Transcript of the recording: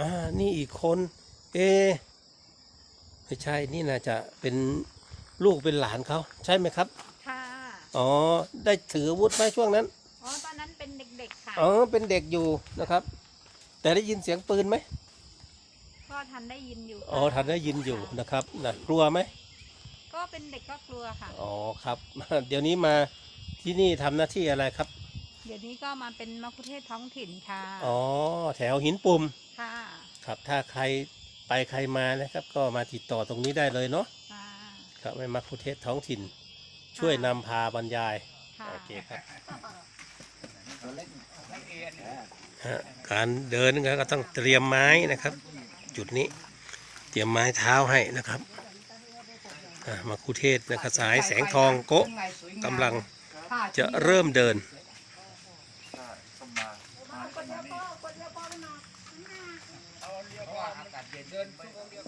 อ่า นี่อีกคน เอะไม่ใช่ นี่น่าจะเป็นลูกเป็นหลานเขาใช่ไหมครับ ค่ะ อ๋อ ได้ถืออาวุธไหมช่วงนั้น อ๋อ ตอนนั้นเป็นเด็กๆค่ะ อ๋อ เป็นเด็กอยู่นะครับ แต่ได้ยินเสียงปืนไหมก็ทันได้ยินอยู่ค่ะอ๋อทันได้ยินอยู่นะครับนะกลัวไหมก็เป็นเด็กก็กลัวค่ะ อ๋อ ครับ เดี๋ยวนี้มาที่นี่ทำหน้าที่อะไรครับ เดี๋ยวนี้ก็มาเป็นมะคุเทศท้องถิ่นค่ะ อ๋อ แถวหินปุ่ม ค่ะ ครับ ถ้าใครไปใครมานะครับ ก็มาติดต่อตรงนี้ได้เลยเนาะค่ะครับไม่มักคุเทศท้องถิ่น ช่วยนำพาบรรยายค่ะโอเคครับฮะการเดินก็ต้องเตรียมไม้นะครับ จุดนี้เตรียมไม้เท้าให้นะครับอะมักคุเทศนะครับสายแสงทองโกะกำลังจะเริ่มเดินเอาเรียกว่าอากาศเย็นเดินชั่วโมงเดียว